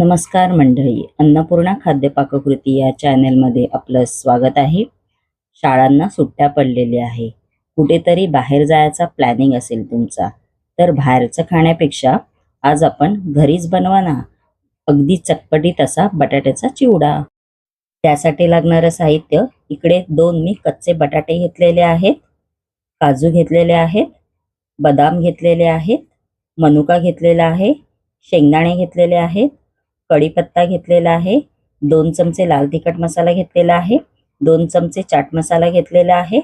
नमस्कार मंडळी अन्नपूर्णा खाद्य पाककृती या चॅनलमध्ये आपलं स्वागत आहे. शाळांना सुट्ट्या पडलेल्या आहे. कुठेतरी बाहेर जायचा प्लॅनिंग असेल तुमचा तर बाहेरचं खाण्यापेक्षा आज आपण घरीच बनवा ना अगदी चटपटीत असा बटाट्याचा चिवडा. त्यासाठी लागणारं साहित्य इकडे दोन मी कच्चे बटाटे घेतलेले आहेत. काजू घेतलेले आहेत. बदाम घेतलेले आहेत. मनुका घेतलेला आहे. शेंगदाणे घेतलेले आहेत. कढीपत्ता घेतलेला आहे. दोन चमचे लाल तिखट मसाला घेतलेला आहे. दोन चमचे चाट मसाला घेतलेला आहे.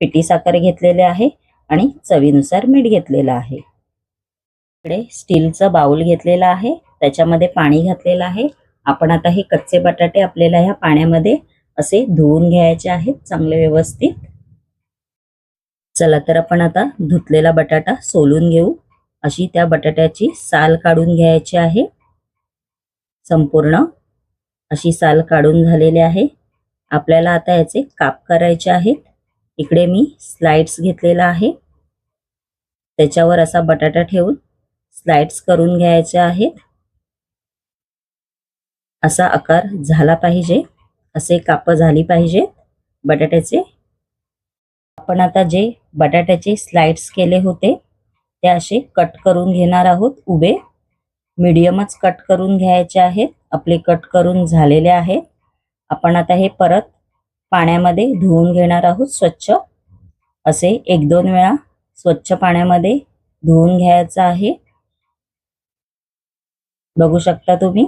पिठी साखर घेतलेले आहे आणि चवीनुसार मीठ घेतलेलं आहे. इकडे स्टीलचं बाउल घेतलेलं आहे. त्याच्यामध्ये पाणी घातलेलं आहे. आपण आता हे कच्चे बटाटे आपल्याला ह्या पाण्यामध्ये असे धुवून घ्यायचे आहेत चांगले व्यवस्थित. चला तर आपण आता धुतलेला बटाटा सोलून घेऊ. अशी त्या बटाट्याची साल काढून घ्यायची आहे. संपूर्ण अशी साल काढून झालेली आहे. आपल्याला आता याचे काप करायचे आहेत. इकडे मी स्लाइड्स घेतलेला आहे. त्याच्यावर असा बटाटा ठेवून स्लाइड्स करून घ्यायचे आहेत. असा आकार झाला पाहिजे. असे काप झाली पाहिजे. बटाट्याचे. आपण आता जे बटाट्याचे स्लाइड्स केले होते ते असे कट करून घेणार आहोत उभे. मीडियमच कट करून घ्यायचे आहेत. आपले कट करून झालेले आहेत. आपण आता हे परत पाण्यामध्ये धुवून घेणार आहोत स्वच्छ. असे एक दोन वेळा स्वच्छ पाण्यामध्ये धुवून घ्यायचं आहे. बघू शकता तुम्ही.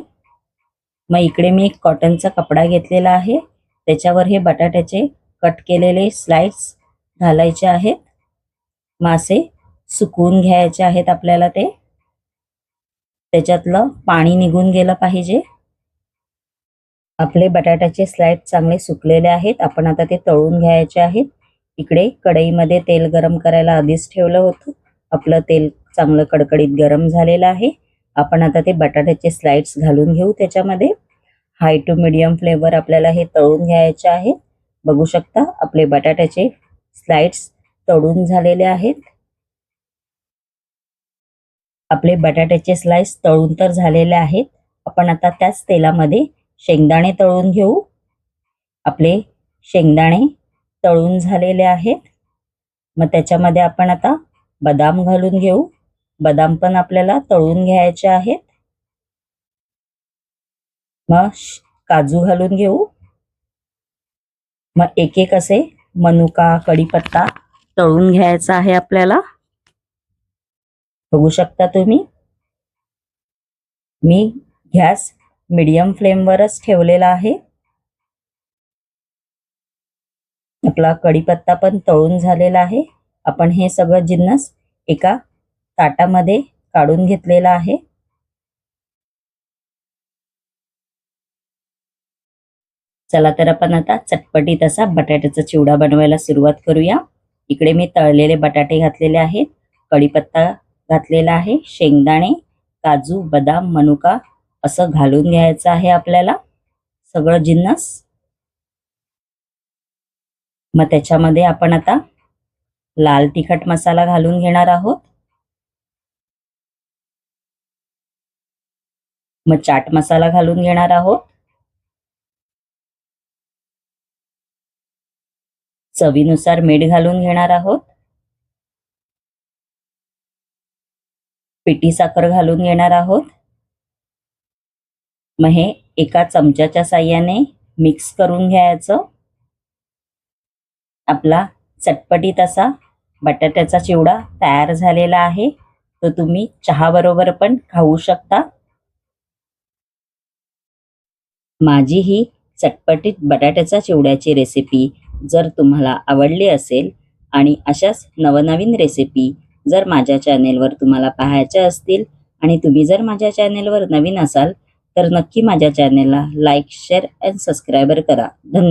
मग इकडे मी एक कॉटनचा कपडा घेतलेला आहे. त्याच्यावर हे बटाट्याचे कट केलेले स्लाइड्स घालायचे आहेत. मासे सुकवून घ्यायचे आहेत आपल्याला ते. त्याच्यातलं पाणी निघून गेलं पाहिजे. आपले बटाट्याचे स्लाइड चांगले सुकलेले आहेत. आपण आता ते तळून घ्यायचे आहेत. इकडे कढईमध्ये तेल गरम करायला आधीच ठेवलं होतं. आपलं तेल चांगलं कडकडीत गरम झालेलं आहे. आपण आता ते बटाट्याचे स्लाइड्स घालून घेऊ त्याच्यामध्ये. हाय टू मिडियम फ्लेवर आपल्याला हे तळून घ्यायचे आहे. बघू शकता आपले बटाट्याचे स्लाइड्स तळून झालेले आहेत. आपले बटाट्याचे स्लाइस तळून तर झालेले आहेत. आपण आता त्याच तेलामध्ये शेंगदाणे तळून घेऊ. आपले शेंगदाणे तळून झालेले आहेत. मग त्याच्यामध्ये आपण आता बदाम घालून घेऊ. बदाम पण आपल्याला तळून घ्यायचे आहेत. मग काजू घालून घेऊ. मग एक एक असे मनुका कढीपत्ता तळून घ्यायचा आहे आपल्याला. बघू शकता तुम्ही. मी गॅस मीडियम फ्लेमवरच ठेवलेला आहे. आपला कढीपत्ता पण तळून झालेला आहे. आपण हे सगळं जिन्नस एका ताटामध्ये काढून घेतलेला आहे. चला तर आपण आता चटपटीत असा बटाट्याचा चिवडा बनवायला सुरुवात करूया. इकडे मी तळलेले बटाटे घातलेले आहेत. कढीपत्ता घातलेला आहे. शेंगदाणे काजू बदाम मनुका असं घालून घ्यायचं आहे आपल्याला. सगळं जिन्नस. मग त्याच्यामध्ये आपण आता लाल तिखट मसाला घालून घेणार आहोत. मग चाट मसाला घालून घेणार आहोत. चवीनुसार मीठ घालून घेणार आहोत. पिठी साखर घालून घेणार आहोत. मग हे एका चमच्याच्या साह्याने मिक्स करून घ्यायचं. आपला चटपटीत असा बटाट्याचा चिवडा तयार झालेला आहे. तो तुम्ही चहाबरोबर पण खाऊ शकता. माझी ही चटपटीत बटाट्याचा चिवड्याची रेसिपी जर तुम्हाला आवडली असेल आणि अशाच नवनवीन रेसिपी जर माझ्या चॅनेलवर तुम्हाला पाहायच्या असतील आणि तुम्ही जर माझ्या चॅनेलवर नवीन असाल तर नक्की माझ्या चॅनेलला लाईक शेअर अँड सबस्क्रायबर करा. धन्यवाद.